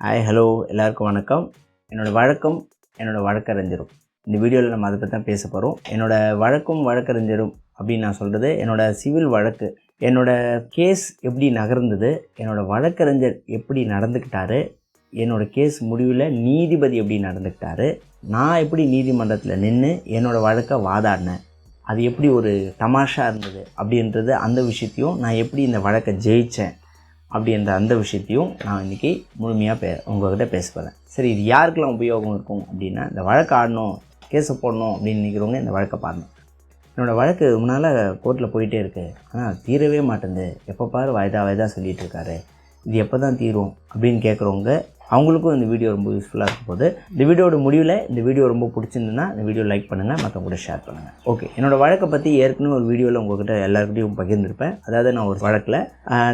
Hi hello எல்லாருக்கும் வணக்கம். என்னோடய வழக்கம் என்னோடய வழக்கறிஞரும். இந்த வீடியோவில் நம்ம அதை பற்றி தான் பேச போகிறோம் என்னோடய வழக்கும் வழக்கறிஞரும் அப்படின்னு நான் சொல்கிறது என்னோட சிவில் வழக்கு. என்னோடய கேஸ் எப்படி நகர்ந்தது என்னோடய வழக்கறிஞர் எப்படி நடந்துக்கிட்டாரு என்னோட கேஸ் முடிவில் நீதிபதி எப்படி நடந்துக்கிட்டாரு நான் எப்படி நீதிமன்றத்தில் நின்று என்னோடய வழக்கை வாதாடினேன் அது எப்படி ஒரு தமாஷாக இருந்தது அப்படின்றது அந்த விஷயத்தையும் நான் எப்படி இந்த வழக்கை ஜெயித்தேன் அப்படின்ற அந்த விஷயத்தையும் நான் இன்றைக்கி முழுமையாக பே உங்கள்கிட்ட பேச போகிறேன் சரி இது யாருக்கெல்லாம் உபயோகம் இருக்கும் அப்படின்னா இந்த வழக்கு ஆடணும் கேஸை போடணும் அப்படின்னு நினைக்கிறவங்க இந்த வழக்கை பாடணும் என்னோடய வழக்கு முன்னால் கோர்ட்டில் போயிட்டே இருக்குது ஆனால் தீரவே மாட்டேங்குது. எப்போ பாரு வயதா வயதாக சொல்லிகிட்டு இருக்காரு. இது எப்போ தான் தீரும் அப்படின்னு கேட்குறவங்க அவங்களுக்கும் இந்த வீடியோ ரொம்ப யூஸ்ஃபுல்லாக இருக்கும் போது இந்த வீடியோட முடிவில் இந்த வீடியோ ரொம்ப பிடிச்சிருந்துன்னா இந்த வீடியோ லைக் பண்ணுங்கள் மற்றவங்க கூட ஷேர் பண்ணுங்கள் ஓகே என்னோடய வழக்கை பற்றி ஏற்கனவே ஒரு வீடியோவில் உங்கள்கிட்ட எல்லாருக்கிட்டையும் பகிர்ந்திருப்பேன். அதாவது நான் ஒரு வழக்கில்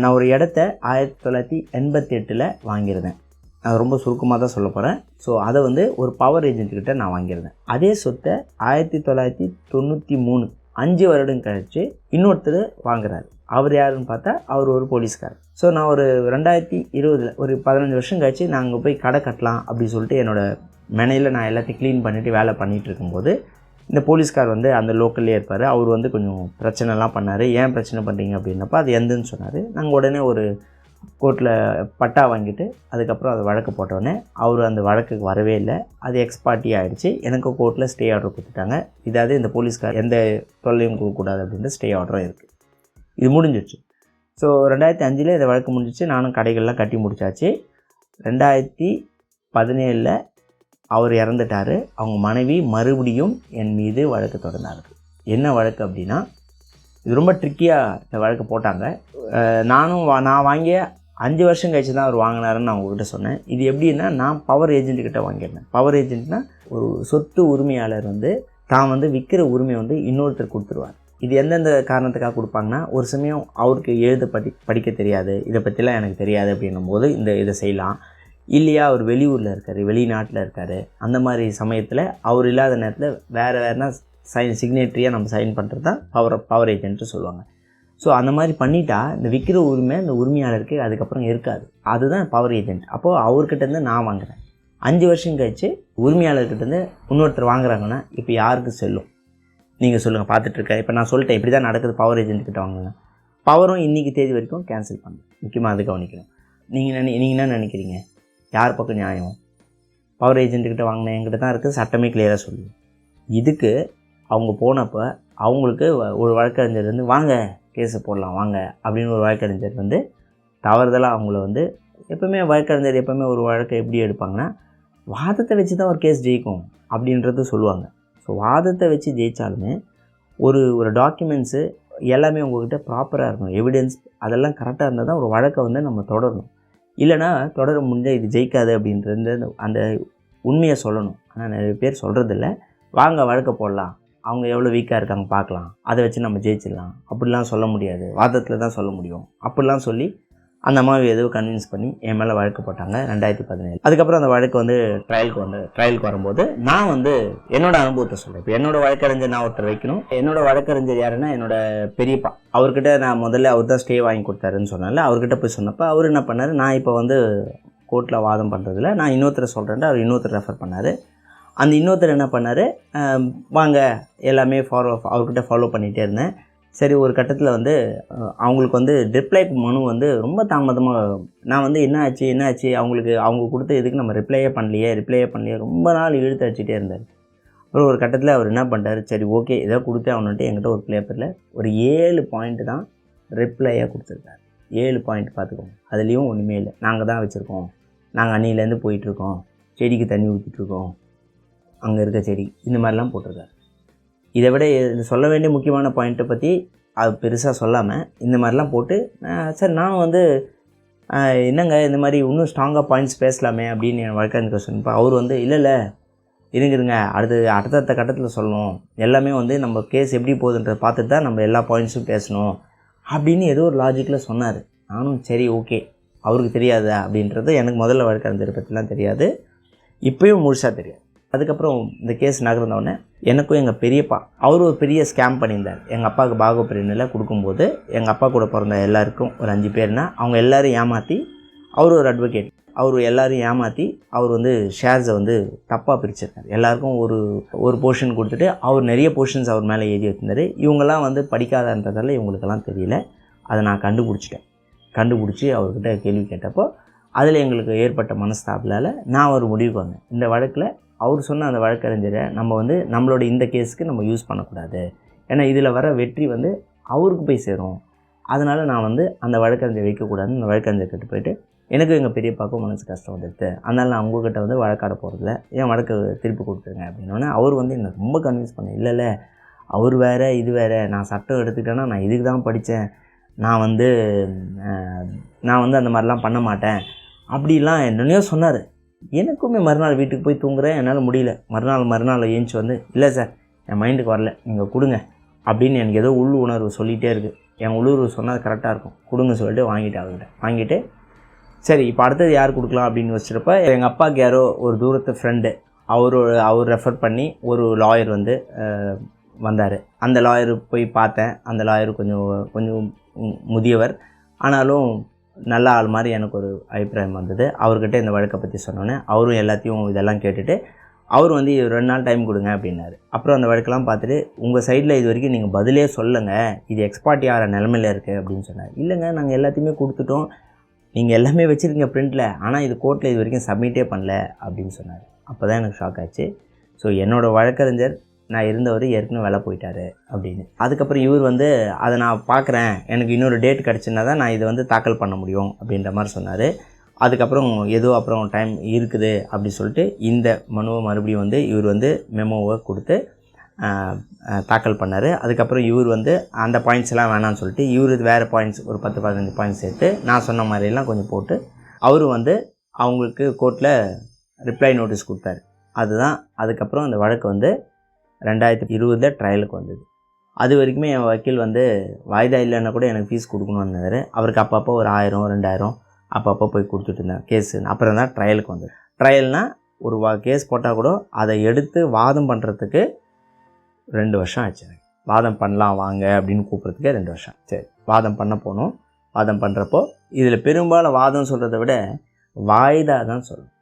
நான் ஒரு இடத்த ஆயிரத்தி தொள்ளாயிரத்தி எண்பத்தி எட்டில் வாங்கியிருந்தேன். நான் ரொம்ப சுருக்கமாக தான் சொல்ல போகிறேன் ஸோ அதை வந்து ஒரு பவர் ஏஜென்ட்கிட்ட நான் வாங்கியிருந்தேன். அதே சொத்தை ஆயிரத்தி தொள்ளாயிரத்தி தொண்ணூற்றி மூணு அஞ்சு வருடம் கழித்து இன்னொருத்தர் வாங்குறாரு. அவர் யாருன்னு பார்த்தா அவர் ஒரு போலீஸ்கார் ஸோ நான் ஒரு ரெண்டாயிரத்தி இருபதில் ஒரு பதினஞ்சு வருஷம் கழிச்சு நான் அங்கே போய் கடை கட்டலாம் அப்படின்னு சொல்லிட்டு என்னோடய மெனையில் நான் எல்லாத்தையும் க்ளீன் பண்ணிவிட்டு வேலை பண்ணிகிட்டு இருக்கும்போது இந்த போலீஸ்கார் வந்து அந்த லோக்கல்லே இருப்பார். அவர் வந்து கொஞ்சம் பிரச்சனைலாம் பண்ணார். ஏன் பிரச்சனை பண்ணுறீங்க அப்படின்னப்ப அது எந்தன்னு சொன்னார். நாங்கள் உடனே ஒரு கோர்ட்டில் பட்டா வாங்கிட்டு அதுக்கப்புறம் அது வழக்கு போட்டோடனே அவர் அந்த வழக்குக்கு வரவே இல்லை. அது எக்ஸ்பார்ட்டி ஆகிடுச்சு எனக்கு கோர்ட்டில் ஸ்டே ஆர்டர் கொடுத்துட்டாங்க. இதாவது இந்த போலீஸ்கார் எந்த தொல்லையும் கொடுக்கக்கூடாது அப்படின்ட்டு ஸ்டே ஆர்டரும் இருக்குது இது முடிஞ்சிடுச்சு. ஸோ ரெண்டாயிரத்தி அஞ்சில் இந்த வழக்கு முடிஞ்சிச்சு. நானும் கடைகள்லாம் கட்டி முடிச்சாச்சு. ரெண்டாயிரத்தி பதினேழில் அவர் இறந்துட்டார். அவங்க மனைவி மறுபடியும் என் மீது வழக்கு தொடர்ந்தாங்க. என்ன வழக்கு அப்படின்னா இது ரொம்ப ட்ரிக்கியாக இந்த வழக்கு போட்டாங்க. நானும் வா நான் வாங்கிய அஞ்சு வருஷம் கழிச்சு தான் அவர் வாங்கினாருன்னு நான் உங்ககிட்ட சொன்னேன். இது எப்படின்னா நான் பவர் ஏஜென்ட் கிட்ட வாங்கியிருந்தேன். பவர் ஏஜென்ட்னா ஒரு சொத்து உரிமையாளர் வந்து தான் வந்து விற்கிற உரிமையை வந்து இன்னொருத்தர் கொடுத்துருவார். இது எந்தெந்த காரணத்துக்காக கொடுப்பாங்கன்னா ஒரு சமயம் அவருக்கு எழுத படி படிக்க தெரியாது இதை பற்றிலாம் எனக்கு தெரியாது அப்படின்னும் போது இந்த இதை செய்யலாம். இல்லையா அவர் வெளியூரில் இருக்கார் வெளிநாட்டில் இருக்கார் அந்த மாதிரி சமயத்தில் அவர் இல்லாத நேரத்தில் வேறு வேறுனா சைன் சிக்னேட்டரியாக நம்ம சைன் பண்ணுறது தான் பவர் பவர் ஏஜென்ட்டு சொல்லுவாங்க. ஸோ அந்த மாதிரி பண்ணிட்டா இந்த விற்கிற உரிமை இந்த உரிமையாளருக்கு அதுக்கப்புறம் இருக்காது. அதுதான் பவர் ஏஜென்ட் அப்போது அவர்கிட்டேருந்து நான் வாங்குறேன். அஞ்சு வருஷம் கழித்து உரிமையாளர்கிட்டேருந்து இன்னொருத்தர் வாங்குறாங்கன்னா இப்போ யாருக்கு செல்லும்? நீங்கள் சொல்லுங்கள் பார்த்துட்ருக்கேன் இப்போ நான் சொல்லிட்டேன் இப்படி தான் நடக்குது பவர் ஏஜென்ட் கிட்ட வாங்குங்க. பவரும் இன்றைக்கி தேதி வரைக்கும் கேன்சல் பண்ணு. முக்கியமாக அது கவனிக்கணும். நீங்கள் நினை நீங்கள் என்ன நினைக்கிறீங்க? யார் பக்கம் நியாயம்? பவர் ஏஜென்ட்டுக்கிட்ட வாங்கின என்கிட்ட தான் இருக்குது சட்டமே கிளியராக சொல்லு. இதுக்கு அவங்க போனப்போ அவங்களுக்கு வ- ஒரு வழக்கறிஞர் வந்து வாங்க கேஸை போடலாம் வாங்க அப்படின்னு ஒரு வழக்கறிஞர் வந்து தவறுதலாக அவங்கள வந்து எப்போவுமே வழக்கறிஞர் எப்போவுமே ஒரு வழக்கை எப்படி எடுப்பாங்கன்னா வாதத்தை வச்சு தான் ஒரு கேஸ் ஜெயிக்கும் அப்படின்றது சொல்லுவாங்க. ஸோ வாதத்தை வச்சு ஜெயித்தாலுமே ஒரு ஒரு டாக்குமெண்ட்ஸு எல்லாமே உங்கள்கிட்ட ப்ராப்பராக இருக்கணும். எவிடன்ஸ் அதெல்லாம் கரெக்டாக இருந்தால் தான் ஒரு வழக்கை வந்து நம்ம தொடரணும். இல்லைனா தொடர முடிஞ்சால் இது ஜெயிக்காது அப்படின்றது அந்த- அந்த உண்மையை சொல்லணும். ஆனால் நிறைய பேர் சொல்கிறதில்ல வாங்க வழக்கை போடலாம். அவங்க எவ்வளோ வீக்காக இருக்காங்க பார்க்கலாம். அதை வச்சு நம்ம ஜெயிச்சிடலாம். அப்படிலாம் சொல்ல முடியாது. வாதத்தில் தான் சொல்ல முடியும். அப்படிலாம் சொல்லி அந்த அம்மாவை எதுவும் கன்வின்ஸ் பண்ணி என் மேலே வழக்கு போட்டாங்க ரெண்டாயிரத்தி பதினேழு. அதுக்கப்புறம் அந்த வழக்கு வந்து ட்ரையலுக்கு வந்து ட்ரையலுக்கு வரும்போது நான் வந்து என்னோட அனுபவத்தை சொல்கிறேன் இப்போ என்னோட வழக்கறிஞர் நான் ஒருத்தர் வைக்கணும். என்னோட வழக்கறிஞர் யாருன்னா என்னோட பெரியப்பா. அவர்கிட்ட நான் முதல்ல அவர் தான் ஸ்டே வாங்கி கொடுத்தாருன்னு சொன்னால அவர்கிட்ட போய் சொன்னப்போ அவர் என்ன பண்ணார் நான் இப்போ வந்து கோர்ட்டில் வாதம் பண்ணுறதுல நான் இன்னொருத்தரை சொல்கிறேன்ட்டு அவர் இன்னொருத்தர் ரெஃபர் பண்ணார். அந்த இன்னொருத்தர் என்ன பண்ணார் வாங்க எல்லாமே ஃபாலோ அவர்கிட்ட ஃபாலோ பண்ணிகிட்டே இருந்தேன். சரி ஒரு கட்டத்தில் வந்து அவங்களுக்கு வந்து ரிப்ளை மனு வந்து ரொம்ப தாமதமாக நான் வந்து என்ன ஆச்சு என்ன ஆச்சு அவங்களுக்கு அவங்க கொடுத்த இதுக்கு நம்ம ரிப்ளையே பண்ணலையே ரிப்ளையே பண்ணலையே ரொம்ப நாள் இழுத்து அடிச்சிட்டே இருந்தார். அப்புறம் ஒரு கட்டத்தில் அவர் என்ன பண்ணிட்டாரு சரி ஓகே ஏதோ கொடுத்தே அவனுட்டு என்கிட்ட ஒரு பேப்பரில் ஒரு ஏழு பாயிண்ட் தான் ரிப்ளையாக கொடுத்துருக்காரு. ஏழு பாயிண்ட் பார்த்துக்கோங்க. அதுலேயும் ஒன்றுமே இல்லை. நாங்கள் தான் வச்சுருக்கோம். நாங்கள் அன்னிலேருந்து போயிட்டுருக்கோம் செடிக்கு தண்ணி ஊற்றிட்டுருக்கோம் அங்கே இருக்க செடி இந்த மாதிரிலாம் போட்டிருக்காரு. இதை விட சொல்ல வேண்டிய முக்கியமான பாயிண்ட்டை பற்றி அது பெருசாக சொல்லாமல் இந்த மாதிரிலாம் போட்டு சார் நான் வந்து என்னங்க இந்த மாதிரி இன்னும் ஸ்ட்ராங்காக பாயிண்ட்ஸ் பேசலாமே அப்படின்னு என் வழக்கறிஞர் சொன்னப்போ அவர் வந்து இல்லை இல்லை இருங்க இருங்க அடுத்து அடுத்தடுத்த கட்டத்தில் சொல்லணும். எல்லாமே வந்து நம்ம கேஸ் எப்படி போகுதுன்றத பார்த்துட்டு தான் நம்ம எல்லா பாயிண்ட்ஸும் பேசணும். அப்படின்னு ஏதோ ஒரு லாஜிக்கில் சொன்னார். நானும் சரி ஓகே அவருக்கு தெரியாதா? அப்படின்றது எனக்கு முதல்ல வழக்கறிஞர் பற்றிலாம் தெரியாது. இப்போயும் முழுசாக தெரியாது. அதுக்கப்புறம் இந்த கேஸ் நகர்ந்தவுடனே எனக்கும் எங்கள் பெரியப்பா அவர் ஒரு பெரிய ஸ்கேம் பண்ணியிருந்தார். எங்கள் அப்பாவுக்கு பாகப்பிரினில் கொடுக்கும்போது எங்கள் அப்பா கூட பிறந்த எல்லாருக்கும் ஒரு அஞ்சு பேர்னா அவங்க எல்லோரும் ஏமாற்றி அவர் ஒரு அட்வொகேட் அவர் எல்லோரும் ஏமாற்றி அவர் வந்து ஷேர்ஸை வந்து தப்பாக பிரிச்சிருக்கார். எல்லாருக்கும் ஒரு ஒரு போர்ஷன் கொடுத்துட்டு அவர் நிறைய போர்ஷன்ஸ் அவர் மேலே எழுதி வச்சிருந்தார். இவங்கெல்லாம் வந்து படிக்காதன்றதால இவங்களுக்கெல்லாம் தெரியல. அதை நான் கண்டுபிடிச்சிட்டேன். கண்டுபிடிச்சி அவர்கிட்ட கேள்வி கேட்டப்போ அதில் எங்களுக்கு ஏற்பட்ட மனஸ்தாபலால் நான் ஒரு முடிவுக்கு வந்தேன். இந்த வழக்கில் அவர் சொன்ன அந்த வழக்கறிஞரை நம்ம வந்து நம்மளோட இந்த கேஸுக்கு நம்ம யூஸ் பண்ணக்கூடாது. ஏன்னா இதில் வர வெற்றி வந்து அவருக்கு போய் சேரும். அதனால் நான் வந்து அந்த வழக்கறிஞர் வைக்கக்கூடாதுன்னு அந்த வழக்கறிஞர் கிட்ட போயிட்டு எனக்கு எங்கள் பெரியப்பாக்கும் மனசு கஷ்டம் வந்துடுது அதனால் நான் உங்ககிட்ட வந்து வழக்காட போகிறதில்ல ஏன் வழக்கு திருப்பி கொடுத்துருங்க. அப்படின்னோடனே அவர் வந்து என்னை ரொம்ப கன்வின்ஸ் பண்ண இல்லைல்ல அவர் வேறு இது வேறு. நான் சட்டம் எடுத்துக்கிட்டேன்னா நான் இதுக்கு தான் படித்தேன் நான் வந்து நான் வந்து அந்த மாதிரிலாம் பண்ண மாட்டேன். அப்படிலாம் என்னென்னையோ சொன்னார். எனக்குமே மறுநாள் வீட்டுக்கு போய் தூங்குறேன். என்னால் முடியல. மறுநாள் மறுநாள் ஏஞ்சி வந்து இல்லை சார் என் மைண்டுக்கு வரல. நீங்கள் கொடுங்க. அப்படின்னு எனக்கு ஏதோ உள் உணர்வு சொல்லிகிட்டே இருக்குது என் உள்ளூர் சொன்னால் கரெக்டாக இருக்கும். கொடுங்க சொல்லிட்டு வாங்கிட்டு அவர்கிட்ட. வாங்கிட்டு சரி இப்போ அடுத்தது யார் கொடுக்கலாம்? அப்படின்னு வச்சுருப்ப எங்கள் அப்பாவுக்கு யாரோ ஒரு தூரத்து ஃப்ரெண்டு அவர் அவர் ரெஃபர் பண்ணி ஒரு லாயர் வந்து வந்தார். அந்த லாயர் போய் பார்த்தேன். அந்த லாயர் கொஞ்சம் கொஞ்சம் முதியவர். ஆனாலும் நல்ல ஆள் மாதிரி எனக்கு ஒரு அபிப்பிராயம் வந்தது. அவர்கிட்ட இந்த வழக்கை பற்றி சொன்னோன்னே அவரும் எல்லாத்தையும் இதெல்லாம் கேட்டுட்டு அவர் வந்து ரெண்டு நாள் டைம் கொடுங்க அப்படின்னாரு. அப்புறம் அந்த வழக்கெல்லாம் பார்த்துட்டு உங்கள் சைடில் இது வரைக்கும் நீங்கள் பதிலே சொல்லுங்கள் இது எக்ஸ்பார்ட் ஆகிற நிலமையில இருக்குது அப்படின்னு சொன்னார். இல்லைங்க நாங்கள் எல்லாத்தையுமே கொடுத்துட்டோம். நீங்கள் எல்லாமே வச்சுருக்கீங்க பிரிண்ட்டில் ஆனால் இது கோர்ட்டில் இது வரைக்கும் சப்மிட்டே பண்ணல அப்படின்னு சொன்னார். அப்போ தான் எனக்கு ஷாக் ஆச்சு. ஸோ என்னோடய வழக்கறிஞர் நான் இருந்தவர் ஏற்கனவே வேலை போயிட்டாரு அப்படின்னு. அதுக்கப்புறம் இவர் வந்து அதை நான் பார்க்குறேன். எனக்கு இன்னொரு டேட் கிடச்சுன்னா தான் நான் இதை வந்து தாக்கல் பண்ண முடியும் அப்படின்ற மாதிரி சொன்னார். அதுக்கப்புறம் ஏதோ அப்புறம் டைம் இருக்குது அப்படி சொல்லிட்டு இந்த மனுவை மறுபடியும் வந்து இவர் வந்து மெமோவை கொடுத்து தாக்கல் பண்ணார். அதுக்கப்புறம் இவர் வந்து அந்த பாயிண்ட்ஸ்லாம் வேணாம்னு சொல்லிட்டு இவர் வேறு பாயிண்ட்ஸ் ஒரு பத்து பதினஞ்சு பாயிண்ட்ஸ் சேர்த்து நான் சொன்ன மாதிரிலாம் கொஞ்சம் போட்டு அவர் வந்து அவங்களுக்கு கோர்ட்டில் ரிப்ளை நோட்டீஸ் கொடுத்தாரு. அதுதான் அதுக்கப்புறம் அந்த வழக்கு வந்து ரெண்டாயிரத்தி இருபதில் ட்ரையலுக்கு வந்தது. அது வரைக்குமே என் வக்கீல் வந்து வாய்தா இல்லைன்னா கூட எனக்கு ஃபீஸ் கொடுக்கணுன்னாரு அவருக்கு அப்பப்போ ஒரு ஆயிரம் ரெண்டாயிரம் அப்பப்போ போய் கொடுத்துட்டு இருந்தேன் கேஸு அப்புறம் தான் ட்ரையலுக்கு வந்தது. ட்ரையல்னால் ஒரு வா கேஸ் போட்டால் கூட அதை எடுத்து வாதம் பண்ணுறதுக்கு ரெண்டு வருஷம் ஆச்சு எனக்கு. வாதம் பண்ணலாம் வாங்க அப்படின்னு கூப்பிட்றதுக்கே ரெண்டு வருஷம். சரி வாதம் பண்ண போனோம். வாதம் பண்ணுறப்போ இதில் பெரும்பாலும் வாதம் சொல்கிறத விட வாய்தா தான் சொல்லணும்.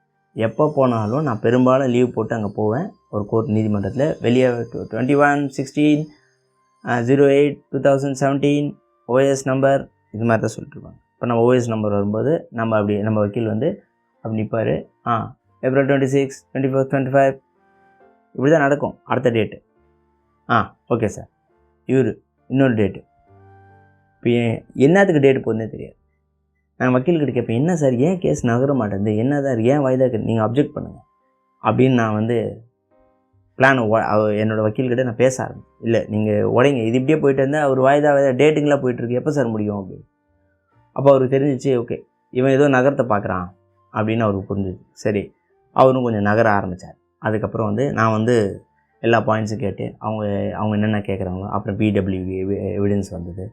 எப்போ போனாலும் நான் பெரும்பாலும் லீவ் போட்டு அங்கே போவேன். ஒரு கோர்ட் நீதிமன்றத்தில். வெளியே twenty one sixteen zero eight two thousand seventeen OS number இது மாதிரி தான் சொல்லிட்டுருப்பாங்க. இப்போ நம்ம ஓஎஸ் நம்பர் வரும்போது நம்ம அப்படி நம்ம வக்கீல் வந்து அப்படி நிற்பார் ஆ April twenty six twenty four twenty five இப்படி தான் நடக்கும். அடுத்த டேட்டு ஆ ஓகே சார் இவர் இன்னொரு டேட்டு இப்போ என்னத்துக்கு டேட் போகுதுன்னே தெரியாது. நான் வக்கீல்கிட்ட கேட்பேன் என்ன சார்? ஏன் கேஸ் நகர மாட்டேங்குது? என்ன சார்? ஏன் வாய்தா நீங்கள் அப்ஜெக்ட் பண்ணுங்கள் அப்படின்னு நான் வந்து பிளான் என்னோடய வக்கீல்கிட்ட நான் பேச ஆரம்பிச்சேன். இல்லை நீங்கள் உடைங்க. இது இப்படியே போயிட்டு இருந்தால் அவர் வாய்தா வாய்தா டேட்டிங்லாம் போயிட்டுருக்கு எப்போ சார் முடியும்? அப்படின்னு. அப்போ அவருக்கு தெரிஞ்சிச்சு ஓகே இவன் ஏதோ நகரத்தை பார்க்குறான் அப்படின்னு அவருக்கு புரிஞ்சுது. சரி அவரும் கொஞ்சம் நகர ஆரம்பித்தார் அதுக்கப்புறம் வந்து நான் வந்து எல்லா பாயிண்ட்ஸும் கேட்டு அவங்க அவங்க என்னென்ன கேட்குறாங்களோ அப்புறம் பிடபிள்யூ எவிடன்ஸ் வந்தது.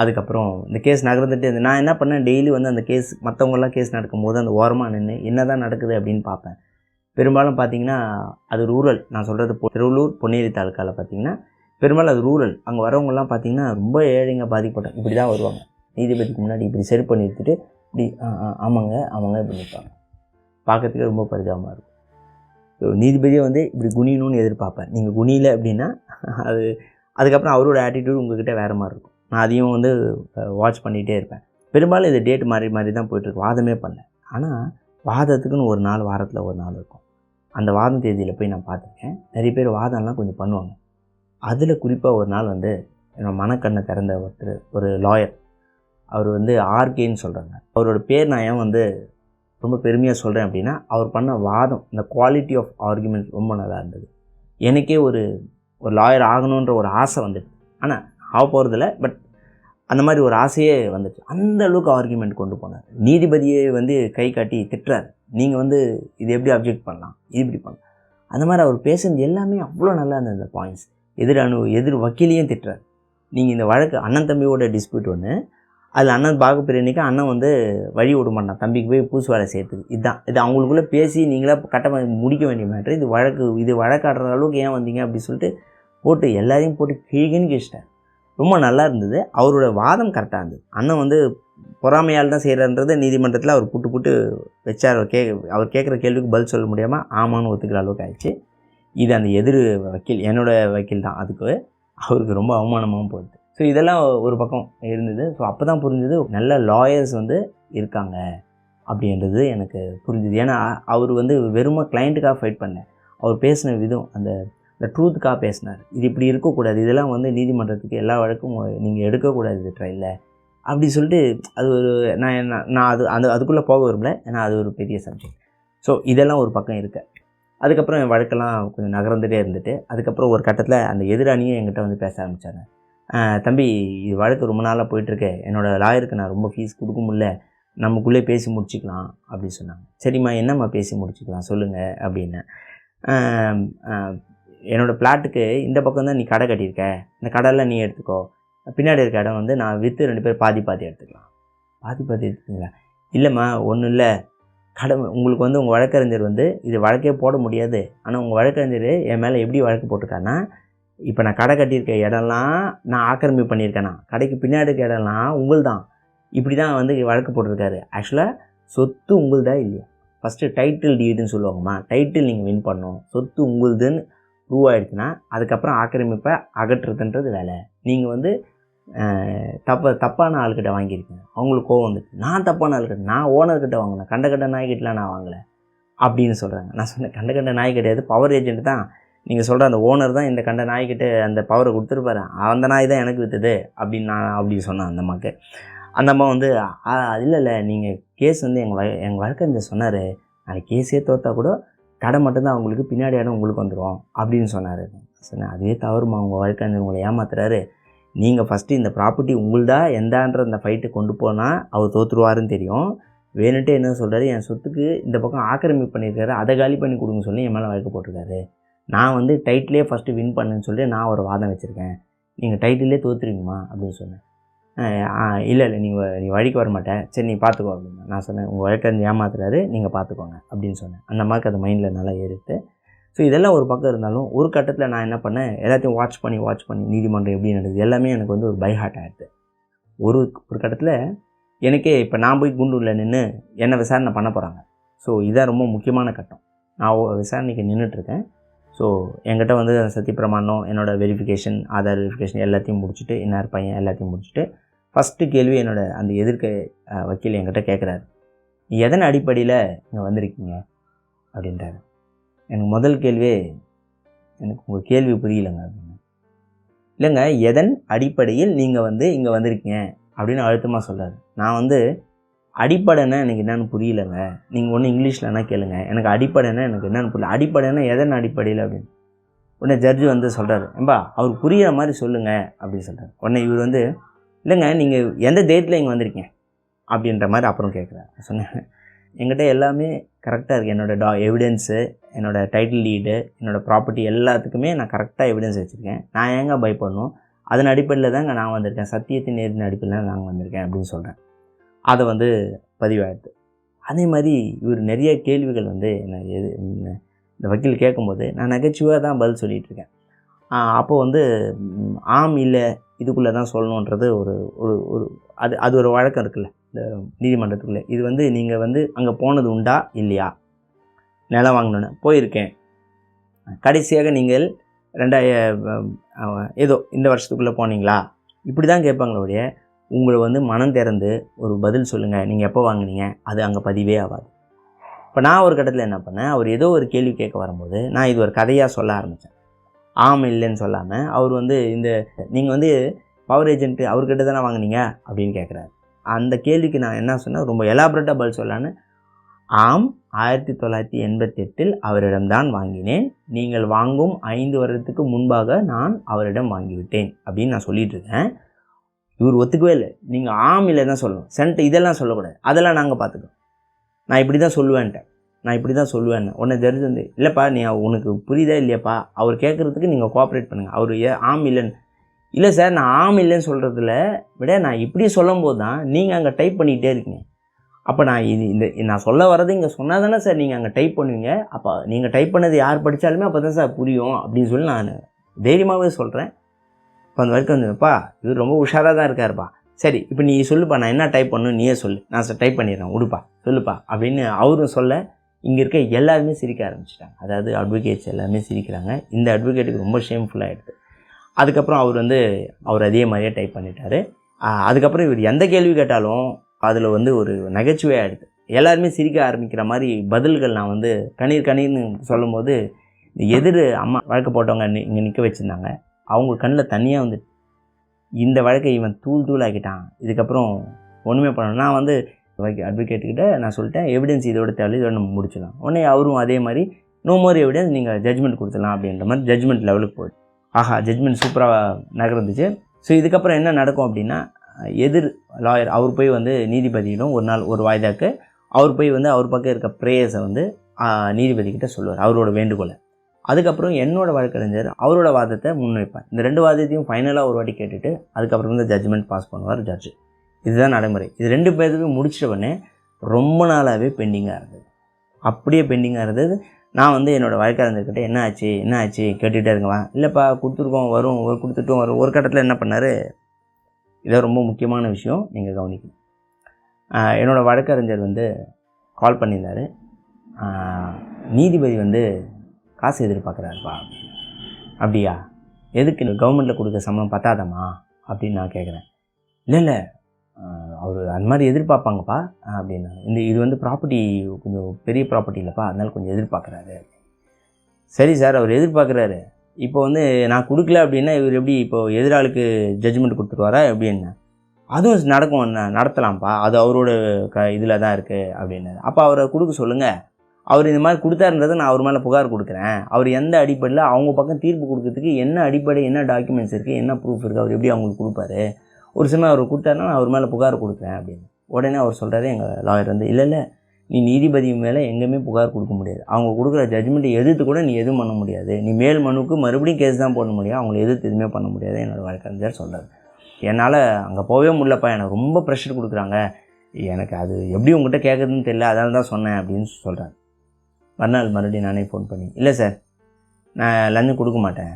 அதுக்கப்புறம் இந்த கேஸ் நகர்ந்துட்டு இருந்து நான் என்ன பண்ணேன்? டெய்லி வந்து அந்த கேஸ் மற்றவங்களாம் கேஸ் நடக்கும்போது அந்த ஓரமாக நின்று என்ன தான் நடக்குது அப்படின்னு பார்ப்பேன். பெரும்பாலும் பார்த்தீங்கன்னா அது ரூரல் நான் சொல்கிறது திருவள்ளூர் பொன்னேரி தாலுக்காவில் பார்த்தீங்கன்னா பெரும்பாலும் அது ரூரல் அங்கே வரவங்கலாம் பார்த்தீங்கன்னா ரொம்ப ஏழைங்க பாதிக்கப்பட்டாங்க இப்படி தான் வருவாங்க. நீதிபதிக்கு முன்னாடி இப்படி சரி பண்ணி எடுத்துகிட்டு இப்படி ஆ ஆ ஆமாங்க அவங்க இப்படி நிற்பாங்க பார்க்கறதுக்கு ரொம்ப பரிதாபமாக இருக்கும். ஸோ நீதிபதியை வந்து இப்படி குனியணும்னு எதிர்பார்ப்பேன். நீங்கள் குனியில் அப்படின்னா அது அதுக்கப்புறம் அவரோட ஆட்டிடியூட் உங்ககிட்ட வேறு மாதிரி இருக்கும். நான் அதையும் வந்து வாட்ச் பண்ணிகிட்டே இருப்பேன். பெரும்பாலும் இது டேட் மாறி மாறி தான் போயிட்டுருக்கு வாதமே பண்ணேன் ஆனால் வாதத்துக்குன்னு ஒரு நாள் வாரத்தில் ஒரு நாள் இருக்கும். அந்த வாதம் தேதியில் போய் நான் பார்த்துருக்கேன். நிறைய பேர் வாதம்லாம் கொஞ்சம் பண்ணுவாங்க. அதில் குறிப்பாக ஒரு நாள் வந்து என்னோடய மனக்கண்ணை திறந்த ஒருத்தர் ஒரு லாயர் அவர் வந்து ஆர்கேன்னு சொல்கிறாங்க அவரோட பேர் நான் ஏன் வந்து ரொம்ப பெருமையாக சொல்கிறேன் அப்படின்னா அவர் பண்ண வாதம் இந்த குவாலிட்டி ஆஃப் ஆர்குமெண்ட் ரொம்ப நல்லா இருந்தது. எனக்கே ஒரு ஒரு லாயர் ஆகணுன்ற ஒரு ஆசை வந்துட்டு. ஆனால் ஆக போகிறதில்ல பட் அந்த மாதிரி ஒரு ஆசையே வந்துச்சு. அந்த அளவுக்கு ஆர்குமெண்ட் கொண்டு போனார். நீதிபதியை வந்து கை காட்டி திட்டுறாரு. நீங்கள் வந்து இது எப்படி அப்ஜெக்ட் பண்ணலாம்? இது இப்படி பண்ணலாம்? அந்த மாதிரி அவர் பேசுனது எல்லாமே அவ்வளோ நல்லா இருந்தது அந்த பாயிண்ட்ஸ் எதிர் அணு எதிர் வக்கீலையும் திட்டுறாரு. நீங்கள் இந்த வழக்கு அண்ணன் தம்பியோட டிஸ்பியூட் ஒன்று அதில் அண்ணன் பார்க்க பிரியாணிக்கு அண்ணன் வந்து வழி விட மாட்டான். தம்பிக்கு போய் பூசு வேலை சேர்த்துக்கு இதுதான் இது அவங்களுக்குள்ளே பேசி நீங்களாக கட்டமாக முடிக்க வேண்டிய மேட்ரு இது வழக்கு இது வழக்காடுற அளவுக்கு ஏன் வந்தீங்க? அப்படின்னு சொல்லிட்டு போட்டு எல்லாரையும் போட்டு கிழிகின்னு கிழிச்சிட்டேன் ரொம்ப நல்லா இருந்தது. அவரோட வாதம் கரெக்டாக இருந்தது. அண்ணன் வந்து பொறாமையால் தான் செய்கிறன்றது நீதிமன்றத்தில் அவர் புட்டு புட்டு வச்சார். அவர் கே அவர் கேட்குற கேள்விக்கு பதில் சொல்ல முடியாமல் ஆமான்னு ஒத்துக்கிற அளவுக்கு ஆயிடுச்சு. இது அந்த எதிர் வக்கீல் என்னோட வக்கீல் தான். அதுக்கு அவருக்கு ரொம்ப அவமானமாகவும் போகுது. ஸோ இதெல்லாம் ஒரு பக்கம் இருந்தது. ஸோ அப்போ தான் புரிஞ்சுது நல்ல லாயர்ஸ் வந்து இருக்காங்க அப்படின்றது எனக்கு புரிஞ்சுது. ஏன்னா அவர் வந்து வெறுமை கிளைண்ட்டுக்காக ஃபைட் பண்ணேன் அவர் பேசின விதம் அந்த இந்த ட்ரூத்துக்காக பேசினார். இது இப்படி இருக்கக்கூடாது. இதெல்லாம் வந்து நீதிமன்றத்துக்கு எல்லா வழக்கும் நீங்கள் எடுக்கக்கூடாது இது ட்ரையில் அப்படி சொல்லிட்டு அது ஒரு நான் என்ன- நான் அது அந்த அதுக்குள்ளே போக விரும்பல. ஏன்னா அது ஒரு பெரிய சப்ஜெக்ட் ஸோ இதெல்லாம் ஒரு பக்கம் இருக்கு. அதுக்கப்புறம் என் வழக்கெல்லாம் கொஞ்சம் நகர்ந்துகிட்டே இருந்துட்டு அதுக்கப்புறம் ஒரு கட்டத்தில் அந்த எதிராளியும் என்கிட்ட வந்து பேச ஆரம்பித்தாங்க தம்பி இது வழக்கு ரொம்ப நாளாக போயிட்டுருக்கு. என்னோடய லாயருக்கு நான் ரொம்ப ஃபீஸ் கொடுக்க முடியல. நமக்குள்ளே பேசி முடிச்சுக்கலாம். அப்படின்னு சொன்னாங்க. சரிம்மா என்னம்மா பேசி முடிச்சுக்கலாம்? சொல்லுங்கள் அப்படின்னு. என்னோடய பிளாட்டுக்கு இந்த பக்கம் தான் நீ கடை கட்டியிருக்க. இந்த கடையெல்லாம் நீ எடுத்துக்கோ. பின்னாடி இருக்க இடம் வந்து நான் விற்று ரெண்டு பேர் பாதி பாதி எடுத்துக்கலாம். பாதி பாதி எடுத்துக்கங்களா? இல்லைம்மா ஒன்றும் இல்லை. கடை உங்களுக்கு வந்து உங்கள் வழக்கறிஞர் வந்து இது வழக்கே போட முடியாது. ஆனால் உங்கள் வழக்கறிஞர் என் மேலே எப்படி வழக்கு போட்டிருக்காருன்னா இப்போ நான் கடை கட்டியிருக்க இடம்லாம் நான் ஆக்கிரமிப்பு பண்ணியிருக்கேனா. கடைக்கு பின்னாடி இருக்க இடம்லாம் உங்கள் தான் இப்படி தான் வந்து வழக்கு போட்டிருக்காரு. ஆக்சுவலாக சொத்து உங்களுதா இல்லையா? ஃபஸ்ட்டு டைட்டில் டீடுன்னு சொல்லுவாங்கம்மா. டைட்டில் நீங்கள் வின் பண்ணணும். சொத்து உங்களுதுன்னு ப்ரூவ் ஆயிடுச்சுன்னா அதுக்கப்புறம் ஆக்கிரமிப்பை அகற்றுறதுன்றது வேலை. நீங்கள் வந்து தப்ப தப்பான ஆள்கிட்ட வாங்கியிருக்கீங்க. அவங்களுக்கு கோவம் வந்துட்டு நான் தப்பான ஆள்கிட்ட நான் ஓனர்கிட்ட வாங்கினேன் கண்ட கண்ட நாய்கிட்டலாம் நான் வாங்கலை. அப்படின்னு சொல்கிறாங்க நான் சொன்னேன் கண்ட கண்ட நாய் கிடையாது பவர் ஏஜென்ட் தான். நீங்கள் சொல்கிற அந்த ஓனர் தான் இந்த கண்ட நாய்கிட்ட அந்த பவரை கொடுத்துருப்பாரு. அந்த நாய் தான் எனக்கு விற்றுது அப்படின்னு நான் அப்படி சொன்னேன் அந்த அம்மாவுக்கு அந்த அம்மா வந்து இல்லை இல்லை. நீங்கள் கேஸ் வந்து எங்கள் வ எங்கள் வழக்கறிஞர் சொன்னார். நாளைக்கு கேஸே தோத்தா கூட கடை மட்டும்தான் அவங்களுக்கு பின்னாடி இடம் உங்களுக்கு வந்துடும் அப்படின்னு சொன்னார். சொன்னேன் அதுவே தவறுமா உங்கள் வழக்கறிஞர் உங்களை ஏமாத்துறாரு. நீங்கள் ஃபஸ்ட்டு இந்த ப்ராப்பர்ட்டி உங்கள்தான் எந்தான்ற அந்த ஃபைட்டை கொண்டு போனால் அவர் தோற்றுருவாருன்னு தெரியும். வேணுன்ட்டு என்ன சொல்கிறாரு என் சொத்துக்கு இந்த பக்கம் ஆக்கிரமிப்பு பண்ணியிருக்காரு அதை காலி பண்ணி கொடுங்க சொல்லி என் மேலே வழக்கு போட்டிருக்காரு. நான் வந்து டைட்டிலே ஃபஸ்ட்டு வின் பண்ணுன்னு சொல்லி நான் ஒரு வாதம் வச்சுருக்கேன். நீங்கள் டைட்டிலே தோற்றுருவீங்கம்மா அப்படின்னு சொன்னேன் இல்லை இல்லை நீங்கள் நீ வழிக்கு வர மாட்டேன் சரி நீ பார்த்துக்கோ அப்படின்னு. நான் சொன்னேன் உங்கள் வழக்கை ஏமாத்துறாரு நீங்கள் பார்த்துக்கோங்க அப்படின்னு சொன்னேன். அந்த அம்மாவுக்கு அது மைண்டில் நல்லா ஏறிட்டு. ஸோ இதெல்லாம் ஒரு பக்கம் இருந்தாலும் ஒரு கட்டத்தில் நான் என்ன பண்ணேன் எல்லாத்தையும் வாட்ச் பண்ணி வாட்ச் பண்ணி நீதிமன்றம் எப்படி நடக்குது எல்லாமே எனக்கு வந்து ஒரு பைஹார்ட் ஆகிடுது ஒரு ஒரு கட்டத்தில் எனக்கே இப்போ நான் போய் குண்டூரில் நின்று என்னை விசாரணை பண்ண போகிறாங்க ஸோ இதான் ரொம்ப முக்கியமான கட்டம். நான் விசாரணைக்கு நின்றுட்டுருக்கேன் ஸோ என்கிட்ட வந்து சத்தியப்பிரமாணம் என்னோடய வெரிஃபிகேஷன் ஆதார் வெரிஃபிகேஷன் எல்லாத்தையும் முடிச்சுட்டு இன்னார் பையன் எல்லாத்தையும் முடிச்சுட்டு ஃபஸ்ட்டு கேள்வி என்னோடய அந்த எதிர்க்க வக்கீல் என்கிட்ட கேட்குறாரு எதன் அடிப்படையில் இங்கே வந்திருக்கீங்க? அப்படின்றாரு. எனக்கு முதல் கேள்வியே எனக்கு உங்கள் கேள்வி புரியலைங்க அப்படின்னு. இல்லைங்க எதன் அடிப்படையில் நீங்கள் வந்து இங்கே வந்திருக்கீங்க? அப்படின்னு அழுத்தமாக சொல்கிறாரு நான் வந்து அடிப்படைன்னா எனக்கு என்னென்னு புரியலைங்க. நீங்கள் ஒன்று இங்கிலீஷ்லனா கேளுங்க. எனக்கு அடிப்படைனா எனக்கு என்னென்னு புரியல. அடிப்படைன்னா எதன் அடிப்படையில்? அப்படின்னு. உடனே ஜட்ஜு வந்து சொல்கிறாரு ஏம்பா அவர் புரியிற மாதிரி சொல்லுங்கள் அப்படின்னு சொல்கிறார் உடனே இவர் வந்து இல்லைங்க நீங்கள் எந்த டேட்டில் இங்கே வந்திருக்கீங்க? அப்படின்ற மாதிரி அப்புறம் கேட்குறேன் சொன்னேன் என்கிட்ட எல்லாமே கரெக்டாக இருக்குது என்னோடய டா எவிடன்ஸு என்னோடய டைட்டில் லீடு என்னோடய ப்ராப்பர்ட்டி எல்லாத்துக்குமே நான் கரெக்டாக எவிடன்ஸ் வச்சுருக்கேன். நான் ஏங்க பயப்படணும் அதன் அடிப்படையில் தாங்க நான் வந்திருக்கேன். சத்தியத்தின் நேரின் அடிப்படையில் நான் வந்திருக்கேன் அப்படின்னு சொல்கிறேன் அதை வந்து பதிவாயிடுது. அதே மாதிரி இவர் நிறைய கேள்விகள் வந்து என்ன எது இந்த வக்கீல் கேட்கும்போது நான் நகைச்சுவாக தான் பதில் சொல்லிகிட்டு இருக்கேன். வந்து ஆம் இல்லை இதுக்குள்ளே தான் சொல்லணுன்றது ஒரு ஒரு ஒரு அது அது ஒரு வழக்கம் இருக்குல்ல இந்த நீதிமன்றத்துக்குள்ளே. இது வந்து நீங்கள் வந்து அங்கே போனது உண்டா இல்லையா? நிலம் வாங்கினோன்னு போயிருக்கேன். கடைசியாக நீங்கள் ரெண்டாய ஏதோ இந்த வருஷத்துக்குள்ளே போனீங்களா? இப்படி தான் கேட்பாங்களோடைய உங்களை வந்து மனம் திறந்து ஒரு பதில் சொல்லுங்கள் நீங்கள் எப்போ வாங்குனீங்க? அது அங்கே பதிவே ஆகாது. இப்போ நான் ஒரு கட்டத்தில் என்ன பண்ணேன் அவர் ஏதோ ஒரு கேள்வி கேட்க வரும்போது நான் இது ஒரு கதையாக சொல்ல ஆரம்பித்தேன். ஆம் இல்லைன்னு சொல்லாமல் அவர் வந்து இந்த நீங்கள் வந்து பவர் ஏஜென்ட்டு அவர்கிட்ட தானே வாங்குனீங்க? அப்படின்னு கேட்குறாரு அந்த கேள்விக்கு நான் என்ன சொன்னேன்? ரொம்ப எலாபரேட்டாக பதில் சொல்லான்னு ஆம் ஆயிரத்தி தொள்ளாயிரத்தி எண்பத்தி எட்டில் அவரிடம்தான் வாங்கினேன். நீங்கள் வாங்கும் ஐந்து வருடத்துக்கு முன்பாக நான் அவரிடம் வாங்கிவிட்டேன் அப்படின்னு நான் சொல்லிட்டு இருக்கேன். இவர் ஒத்துக்கவே இல்லை. நீங்கள் ஆம் இல்லை தான் சொல்லணும். சென்ட் இதெல்லாம் சொல்லக்கூடாது. அதெல்லாம் நாங்கள் பார்த்துக்கோம் நான் இப்படி தான் சொல்லுவேன்ட்டேன். நான் இப்படி தான் சொல்லுவேன் உன்னை தெரிஞ்சு வந்து இல்லைப்பா நீ உனக்கு புரியுதா இல்லையாப்பா? அவர் கேட்குறதுக்கு நீங்கள் கோஆப்ரேட் பண்ணுங்கள் அவர் ஏ ஆம் இல்லைன்னு. இல்லை சார் நான் ஆம் இல்லைன்னு சொல்கிறதுல விட நான் இப்படி சொல்லும்போது தான் நீங்கள் அங்கே டைப் பண்ணிக்கிட்டே இருக்கீங்க. அப்போ நான் இது இந்த நான் சொல்ல வர்றது இங்கே சொன்னால் தானே சார் நீங்கள் அங்கே டைப் பண்ணுவீங்க. அப்போ நீங்கள் டைப் பண்ணது யார் படித்தாலுமே அப்போ தான் சார் புரியும் அப்படின்னு சொல்லி நான் தைரியமாகவே சொல்கிறேன் இப்போ அந்த வரைக்கும் வந்துப்பா இது ரொம்ப உஷாராக தான் இருக்காருப்பா. சரி இப்போ நீ சொல்லுப்பா நான் என்ன டைப் பண்ணணும் நீயே சொல்லு. நான் சார் டைப் பண்ணிடுறேன். உடுப்பா சொல்லுப்பா. அப்படின்னு அவரும் சொல்ல இங்கே இருக்க எல்லாருமே சிரிக்க ஆரம்பிச்சிட்டாங்க. அதாவது அட்வொகேட்ஸ் எல்லாருமே சிரிக்கிறாங்க. இந்த அட்வொகேட்டுக்கு ரொம்ப ஷேம்ஃபுல்லாகிடுது அதுக்கப்புறம் அவர் வந்து அவர் அதே மாதிரியே டைப் பண்ணிட்டாரு. அதுக்கப்புறம் இவர் எந்த கேள்வி கேட்டாலும் அதில் வந்து ஒரு நகைச்சுவை ஆகிடுது எல்லாருமே சிரிக்க ஆரம்பிக்கிற மாதிரி பதில்கள் நான் வந்து கணீர் கணீர்னு சொல்லும்போது இந்த எதிர் அம்மா வழக்கு போட்டவங்க இங்கே நிற்க வச்சுருந்தாங்க. அவங்க கண்ணில் தனியாக வந்து இந்த வழக்கை இவன் தூள் தூள் ஆக்கிட்டான் இதுக்கப்புறம் ஒன்றுமே பண்ணணும் நான் வந்து அட்வொகேட்டுக்கிட்ட நான் சொல்லிட்டேன் எவிடன்ஸ் இதோட தேவை இதோட நம்ம முடிச்சிடலாம் உடனே அவரும் அதே மாதிரி நோ மோர் எவிடன்ஸ் நீங்கள் ஜட்ஜ்மெண்ட் கொடுத்துலாம் அப்படின்ற மாதிரி ஜட்ஜ்மெண்ட் லெவலுக்கு போகுது ஆஹா ஜட்மெண்ட் சூப்பராக நகர்ந்துச்சு. ஸோ இதுக்கப்புறம் என்ன நடக்கும் அப்படின்னா எதிர் லாயர் அவர் போய் வந்து நீதிபதியிடம் ஒரு நாள் ஒரு வாய்தாக்கு அவர் போய் வந்து அவர் பக்கம் இருக்க ப்ரேயர்ஸை வந்து நீதிபதிக்கிட்ட சொல்லுவார் அவரோட வேண்டுகோளை. அதுக்கப்புறம் என்னோட வழக்கறிஞர் அவரோட வாதத்தை முன்வைப்பார். இந்த ரெண்டு வாதத்தையும் ஃபைனலாக ஒரு வாட்டி கேட்டுட்டு அதுக்கப்புறம் வந்து ஜட்ஜ்மெண்ட் பாஸ் பண்ணுவார் ஜட்ஜு இதுதான் நடைமுறை. இது ரெண்டு பேர்த்துக்கும் முடிச்சிட்ட உடனே ரொம்ப நாளாகவே பெண்டிங்காக இருந்தது. அப்படியே பெண்டிங்காக இருந்தது. நான் வந்து என்னோடய வழக்கறிஞர்கிட்ட என்ன ஆச்சு? என்ன ஆச்சு? கேட்டுகிட்டே இருக்கலாம் இல்லைப்பா கொடுத்துருக்கோம் வரும். ஒரு கொடுத்துட்டும் வரும். ஒரு கட்டத்தில் என்ன பண்ணார்? இதை ரொம்ப முக்கியமான விஷயம். நீங்கள் கவனிக்கணும். என்னோடய வழக்கறிஞர் வந்து கால் பண்ணியிருந்தார். நீதிபதி வந்து காசு எதிர்பார்க்குறாருப்பா. அப்படியா? எதுக்கு கவர்மெண்ட்டில் கொடுக்க சம்பளம் பத்தாதம்மா? அப்படின்னு நான் கேட்குறேன் இல்லை இல்லை. அவர் அந்த மாதிரி எதிர்பார்ப்பாங்கப்பா அப்படின்னா. இந்த இது வந்து ப்ராப்பர்ட்டி கொஞ்சம் பெரிய ப்ராப்பர்ட்டி இல்லைப்பா அதனால் கொஞ்சம் எதிர்பார்க்குறாரு. சரி சார் அவர் எதிர்பார்க்குறாரு. இப்போ வந்து நான் கொடுக்கல அப்படின்னா இவர் எப்படி இப்போ எதிராளுக்கு ஜட்ஜ்மெண்ட் கொடுத்துருவாரா எப்படின்னு அதுவும் நடக்கும் என்ன நடத்தலாம்ப்பா. அது அவரோட க இதில் தான் இருக்குது அப்படின்னாரு அப்போ அவரை கொடுக்க சொல்லுங்கள் அவர் இந்த மாதிரி கொடுத்தாருன்றதை நான் அவர் மேலே புகார் கொடுக்குறேன். அவர் எந்த அடிப்படையில் அவங்க பக்கம் தீர்ப்பு கொடுக்கறதுக்கு என்ன அடிப்படை என்ன டாக்குமெண்ட்ஸ் இருக்குது என்ன ப்ரூஃப் இருக்குது அவர் எப்படி அவங்களுக்கு கொடுப்பாரு? ஒரு சமயம் அவர் கொடுத்தாருன்னா நான் அவர் மேலே புகார் கொடுக்குறேன் அப்படின்னு. உடனே அவர் சொல்கிறாரு எங்கள் லாயர் வந்து இல்லை இல்லை நீ நீதிபதி மேலே எங்கேயுமே புகார் கொடுக்க முடியாது. அவங்க கொடுக்குற ஜட்ஜ்மெண்ட்டை எதிர்த்து கூட நீ எதுவும் பண்ண முடியாது. நீ மேல் மனுக்கு மறுபடியும் கேஸ் தான் போட முடியும். அவங்கள எதிர்த்து எதுவுமே பண்ண முடியாது என்னோட வழக்கறிஞர் சொல்கிறார் என்னால் அங்கே போகவே முடியலப்பா. எனக்கு ரொம்ப ப்ரெஷர் கொடுக்குறாங்க. எனக்கு அது எப்படி உங்கள்கிட்ட கேட்குறதுன்னு தெரியல. அதனால தான் சொன்னேன் அப்படின்னு சொல்கிறாரு மறுநாள் மறுபடியும் நானே ஃபோன் பண்ணி இல்லை சார் நான் லஞ்சம் கொடுக்க மாட்டேன்.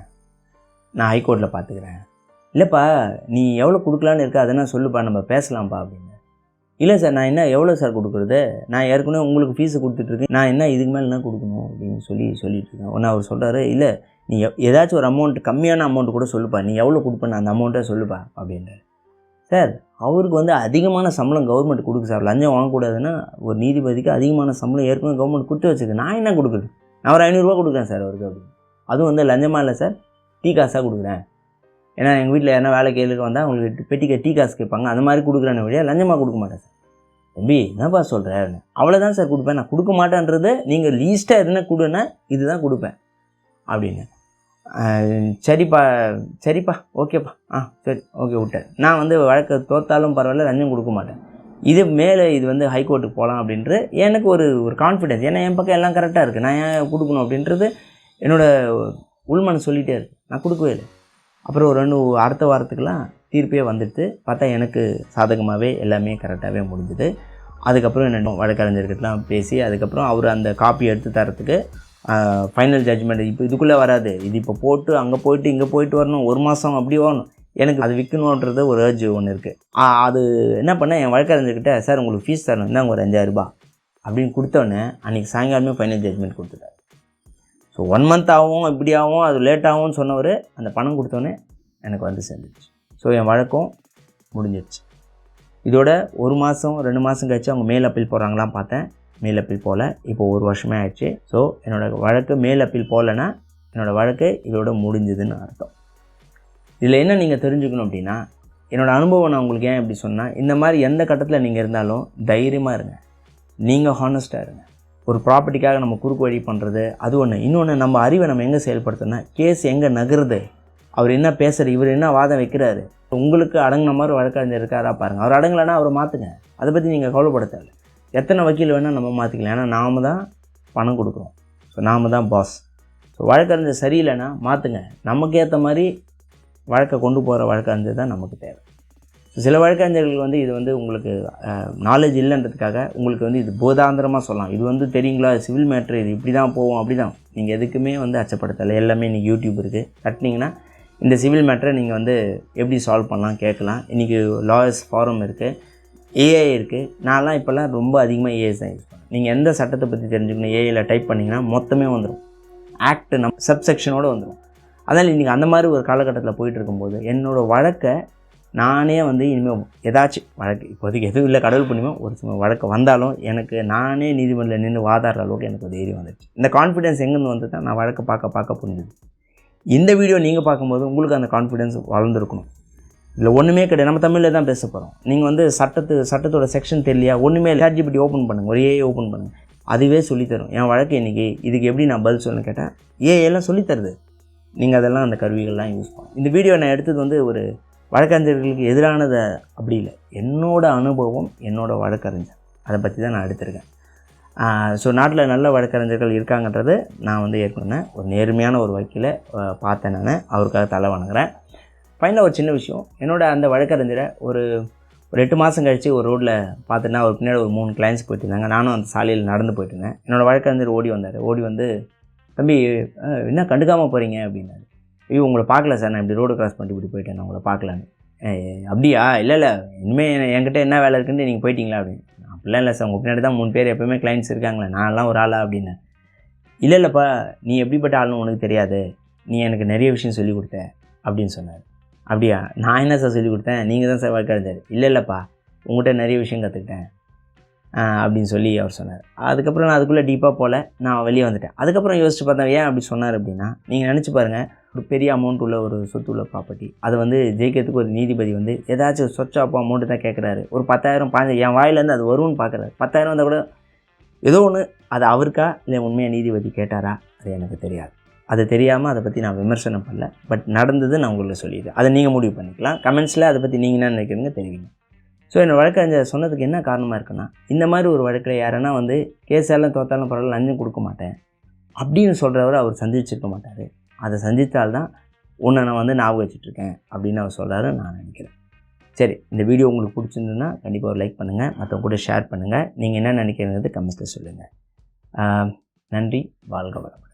நான் ஹைகோர்ட்டில் பார்த்துக்கிறேன் இல்லைப்பா நீ எவ்வளோ கொடுக்கலான்னு இருக்க அதெல்லாம் சொல்லுப்பா நம்ம பேசலாம்ப்பா அப்படின்னு. இல்லை சார் நான் என்ன எவ்வளோ சார் கொடுக்குறது? நான் ஏற்கனவே உங்களுக்கு ஃபீஸு கொடுத்துட்ருக்கேன் நான் என்ன இதுக்கு மேலே என்ன கொடுக்கணும் அப்படின்னு சொல்லி சொல்லிட்டு இருக்கேன். ஒன்று அவர் சொல்கிறாரு இல்லை நீ ஏதாச்சும் ஒரு அமௌண்ட் கம்மியான அமௌண்ட் கூட சொல்லுப்பா. நீ எவ்வளோ கொடுப்பேன் அந்த அமௌண்ட்டை சொல்லுப்பா அப்படின்றார். சார் அவருக்கு வந்து அதிகமான சம்பளம் கவர்மெண்ட் கொடுக்கு சார். லஞ்சம் வாங்கக்கூடாதுன்னா ஒரு நீதிபதிக்கு அதிகமான சம்பளம் ஏற்கனவே கவர்மெண்ட் கொடுத்து வச்சுருக்கு. நான் என்ன கொடுக்குறது? நான் ஒரு ஐநூறுரூவா கொடுக்குறேன் சார் அவருக்கு அப்படின்னு. அதுவும் வந்து லஞ்சமாக இல்லை சார். டீ காசாக கொடுக்குறேன். ஏன்னா எங்கள் வீட்டில் யாரா வேலை கேளுக்கு வந்தால் அவங்களுக்கு பெட்டிக்க டீ காசு கேட்பாங்க. அந்த மாதிரி கொடுக்குறேன்னு வழியாக லஞ்சமாக கொடுக்க மாட்டேன் சார். தம்பி என்னப்பா சொல்கிறேன் அவ்வளோதான் சார் கொடுப்பேன். நான் கொடுக்க மாட்டேன்றது நீங்கள் லீஸ்ட்டாக என்ன கொடுன்னா இதுதான் கொடுப்பேன். அப்படின்னு. சரிப்பா சரிப்பா ஓகேப்பா. ஆ சரி ஓகே விட்டேன். நான் வந்து வழக்கு தோத்தாலும் பரவாயில்ல லஞ்சம் கொடுக்க மாட்டேன். இது மேலே இது வந்து ஹைகோர்ட்டுக்கு போகலாம் அப்படின்ட்டு எனக்கு ஒரு ஒரு கான்ஃபிடென்ஸ் ஏன்னா என் பக்கம் எல்லாம் கரெக்டாக இருக்குது நான் ஏன் கொடுக்கணும் அப்படின்றது என்னோடய உள்மனை சொல்லிகிட்டே இருக்கு. நான் கொடுக்கவே இல்லை. அப்புறம் ஒரு ரெண்டு அடுத்த வாரத்துக்கெலாம் தீர்ப்பே வந்துடுது பார்த்தா எனக்கு சாதகமாகவே எல்லாமே கரெக்டாகவே முடிஞ்சுது. அதுக்கப்புறம் என்ன வழக்கறிஞர்கிட்டலாம் பேசி அதுக்கப்புறம் அவர் அந்த காப்பி எடுத்து தரத்துக்கு ஃபைனல் ஜட்ஜ்மெண்ட் இப்போ இதுக்குள்ளே வராது. இது இப்போ போட்டு அங்கே போயிட்டு இங்கே போயிட்டு வரணும். ஒரு மாதம் அப்படி வரணும். எனக்கு அது விற்கணுன்றது ஒரு ஏர்ஜ் ஒன்று இருக்குது அது என்ன பண்ணேன் என் வழக்கறிஞர்கிட்ட சார் உங்களுக்கு ஃபீஸ் தரணும். என்ன ஒரு அஞ்சாயிரம் ரூபாய் அப்படின்னு கொடுத்தோன்னே அன்றைக்கி சாயங்காலமே ஃபைனல் ஜட்ஜ்மெண்ட் கொடுத்துட்டார். ஸோ ஒன் மந்த் ஆகும் இப்படி ஆகும் அது லேட் ஆகும்னு சொன்னவர் அந்த பணம் கொடுத்தோன்னே எனக்கு வந்து சேர்ந்துச்சு. ஸோ என் வழக்கம் முடிஞ்சிருச்சு. இதோட ஒரு மாதம் ரெண்டு மாதம் கழிச்சு அவங்க மேல் அப்பீல் போகிறாங்களாம் பார்த்தேன். மேல் அப்பீல் போகல இப்போ ஒரு வருஷமே ஆயிடுச்சு. ஸோ என்னோடய வழக்கு மேல் அப்பீல் போகலன்னா என்னோடய வழக்கு இதோட முடிஞ்சதுன்னு அர்த்தம். இதில் என்ன நீங்கள் தெரிஞ்சுக்கணும் அப்படின்னா என்னோடய அனுபவம் நான் உங்களுக்கு ஏன் இப்படி சொன்னால் இந்த மாதிரி எந்த கட்டத்தில் நீங்கள் இருந்தாலும் தைரியமாக இருங்க. நீங்கள் ஹானஸ்ட்டாக இருங்க. ஒரு ப்ராப்பர்ட்டிக்காக நம்ம குறுக்கு வழி பண்ணுறது அது ஒன்று இன்னொன்று நம்ம அறிவை நம்ம எங்கே செயல்படுத்தணும் கேஸ் எங்கே நகருது? அவர் என்ன பேசுகிற இவர் என்ன வாதம் வைக்கிறாரு? உங்களுக்கு அடங்கின மாதிரி வழக்கறிஞர் இருக்காரா பாருங்கள் அவர் அடங்கலைன்னா அவரை மாற்றுங்க அதை பற்றி நீங்கள் கவலைப்பட எத்தனை வக்கீல் வேணால் நம்ம மாற்றிக்கலாம் ஏன்னா நாம தான் பணம் கொடுக்குறோம். ஸோ நாம தான் பாஸ் ஸோ வழக்கறிஞர் சரியில்லைன்னா மாற்றுங்க நமக்கு ஏற்ற மாதிரி வழக்கை கொண்டு போகிற வழக்கறிஞர் தான் நமக்கு தேவை. சில வழக்கறிஞர்கள் வந்து இது வந்து உங்களுக்கு நாலேஜ் இல்லைன்றதுக்காக உங்களுக்கு வந்து இது போதாந்திரமாக சொல்லலாம். இது வந்து தெரியுங்களா? சிவில் மேட்ரு இது இப்படி தான் போவோம் அப்படி தான் நீங்கள் எதுக்குமே வந்து அச்சப்படுத்தலை. எல்லாமே இன்றைக்கி யூடியூப் இருக்குது தட்டினீங்கன்னா இந்த சிவில் மேட்டரை நீங்கள் வந்து எப்படி சால்வ் பண்ணலாம் கேட்கலாம். இன்றைக்கி லாயர்ஸ் ஃபாரம் இருக்குது ஏஐ இருக்குது நான்லாம் இப்போல்லாம் ரொம்ப அதிகமாக ஏஐ தான் யூஸ் பண்ணேன் நீங்கள் எந்த சட்டத்தை பற்றி தெரிஞ்சுக்கணும்? ஏஐயில் டைப் பண்ணிங்கன்னா மொத்தமே வந்துடும் ஆக்ட் நம் சப்செக்ஷனோடு வந்துடும் அதனால் இன்றைக்கி அந்த மாதிரி ஒரு காலகட்டத்தில் போயிட்டு இருக்கும்போது என்னோடய வழக்கை நானே வந்து இனிமேல் ஏதாச்சும் வழக்கு இப்போதைக்கு எதுவும் இல்லை கடவுள் புண்ணியமா ஒரு சில வழக்கு வந்தாலும் எனக்கு நானே நீதிமன்றில் நின்று வாதாடுற அளவுக்கு எனக்கு ஒரு தைரியம் வந்துச்சு. இந்த கான்ஃபிடென்ஸ் எங்கேருந்து வந்து தான் நான் வழக்கை பார்க்க பார்க்க புரிஞ்சுது. இந்த வீடியோ நீங்கள் பார்க்கும்போது உங்களுக்கு அந்த கான்ஃபிடென்ஸ் வளர்ந்துருக்கணும். இல்லை ஒன்றுமே கிடையாது. நம்ம தமிழில் தான் பேச போகிறோம் நீங்கள் வந்து சட்டத்து சட்டத்தோட செக்ஷன் தெரியலையா? ஒன்றுமே இல்லை. ஜிபிடி ஓப்பன் பண்ணுங்கள் ஒரு ஏஐ ஓப்பன் பண்ணுங்கள் அதுவே சொல்லித்தரும். என் வழக்கு இன்றைக்கி இதுக்கு எப்படி நான் பதில் சொல்லணும்னு கேட்டேன் ஏஐ எல்லாம் சொல்லித்தருது. நீங்கள் அதெல்லாம் அந்த கருவிகள்லாம் யூஸ் பண்ணணும். இந்த வீடியோ நான் எடுத்தது வந்து ஒரு வழக்கறிஞர்களுக்கு எதிரானதை அப்படி இல்லை. என்னோட அனுபவம் என்னோடய வழக்கறிஞர். அதை பற்றி தான் நான் எடுத்திருக்கேன். ஸோ நாட்டில் நல்ல வழக்கறிஞர்கள் இருக்காங்கன்றது நான் வந்து ஏற்கனவே ஒரு நேர்மையான ஒரு வக்கீலை பார்த்தேன் நான். அவருக்காக தலை வணங்குறேன். ஃபைனலாக ஒரு சின்ன விஷயம். என்னோடய அந்த வழக்கறிஞரை ஒரு ஒரு எட்டு மாதம் கழித்து ஒரு ரோட்டில் பார்த்தோன்னா அவர் பின்னாடி ஒரு மூணு கிளைண்ட்ஸ் போயிட்டு இருந்தாங்க நானும் அந்த சாலையில் நடந்து போயிட்டு இருந்தேன் என்னோடய வழக்கறிஞர் ஓடி வந்தார். ஓடி வந்து தம்பி என்ன கண்டுக்காமல் போகிறீங்க அப்படின்னாரு. ஐயோ உங்களை பார்க்கல சார். நான் இப்படி ரோடு கிராஸ் பண்ணிட்டு இப்படி போயிட்டேன். நான் உங்களை பார்க்கலான்னு. அப்படியா? இல்லை இல்லை. இனிமேல் என்கிட்ட என்ன வேலை இருக்குன்னு நீங்கள் போயிட்டீங்களா அப்படின்னு. அப்படிலாம் இல்லை சார். உங்கள் பின்னாடி தான் மூணு பேர் எப்போயுமே கிளைண்ட்ஸ் இருக்காங்களே. நான்லாம் ஒரு ஆளா அப்படின்னேன் இல்லை இல்லைப்பா. நீ எப்படிப்பட்ட ஆளுன்னு உனக்கு தெரியாது. நீ எனக்கு நிறைய விஷயம் சொல்லிக் கொடுத்த அப்படின்னு சொன்னார். அப்படியா? நான் என்ன சார் சொல்லி கொடுத்தேன்? நீங்கள் தான் சார் வழக்கறிஞர் இல்லை இல்லைப்பா. உங்கள்கிட்ட நிறைய விஷயம் கற்றுக்கிட்டேன் அப்படின்னு சொல்லி அவர் சொன்னார். அதுக்கப்புறம் நான் அதுக்குள்ளே டீப்பாக போகல நான் வெளியே வந்துட்டேன். அதுக்கப்புறம் யோசிச்சு பார்த்தேன் ஏன் அப்படி சொன்னார் அப்படின்னா நீங்கள் நினச்சி பாருங்கள் ஒரு பெரிய அமௌண்ட் உள்ள ஒரு சொத்து உள்ள ப்ராப்பர்ட்டி அது வந்து ஜெயிக்கிறதுக்கு ஒரு நீதிபதி வந்து ஏதாச்சும் சொச்சா அப்போ அமௌண்ட்டு தான் கேட்குறாரு ஒரு பத்தாயிரம் பாஞ்சு என் வாயிலேருந்து அது வரும்னு பார்க்குறாரு பத்தாயிரம் வந்தால் கூட ஏதோ ஒன்று அது அவருக்கா இல்லை உண்மையாக நீதிபதி கேட்டாரா அது எனக்கு தெரியாது. அது தெரியாமல் அதை பற்றி நான் விமர்சனம் பண்ணல. பட் நடந்தது நான் உங்களுக்கு சொல்லிடுறேன். அதை நீங்கள் முடிவு பண்ணிக்கலாம். கமெண்ட்ஸில் அதை பற்றி நீங்கள் என்ன நினைக்கிறீங்க தெரிவிங்க. ஸோ என்னோட வழக்கறிஞர் சொன்னதுக்கு என்ன காரணமாக இருக்குன்னா இந்த மாதிரி ஒரு வழக்கில் யாருன்னா வந்து கேசாலும் தோத்தாலும் பரவாயில்ல லஞ்சம் கொடுக்க மாட்டேன் அப்படின்னு சொல்கிறவர் அவர் சந்திச்சிருக்க மாட்டார். அதை சந்தித்தால்தான் உன்னை நான் வந்து ஞாபகம் வச்சுட்ருக்கேன் அப்படின்னு அவர் சொல்கிறாரு நான் நினைக்கிறேன். சரி இந்த வீடியோ உங்களுக்கு பிடிச்சிருந்ததுன்னா கண்டிப்பாக ஒரு லைக் பண்ணுங்கள் மற்றவங்க கூட ஷேர் பண்ணுங்கள் நீங்கள் என்ன நினைக்கிறீங்கிறது கமெண்ட்டில் சொல்லுங்கள் நன்றி வாழ்க வளமுடன்.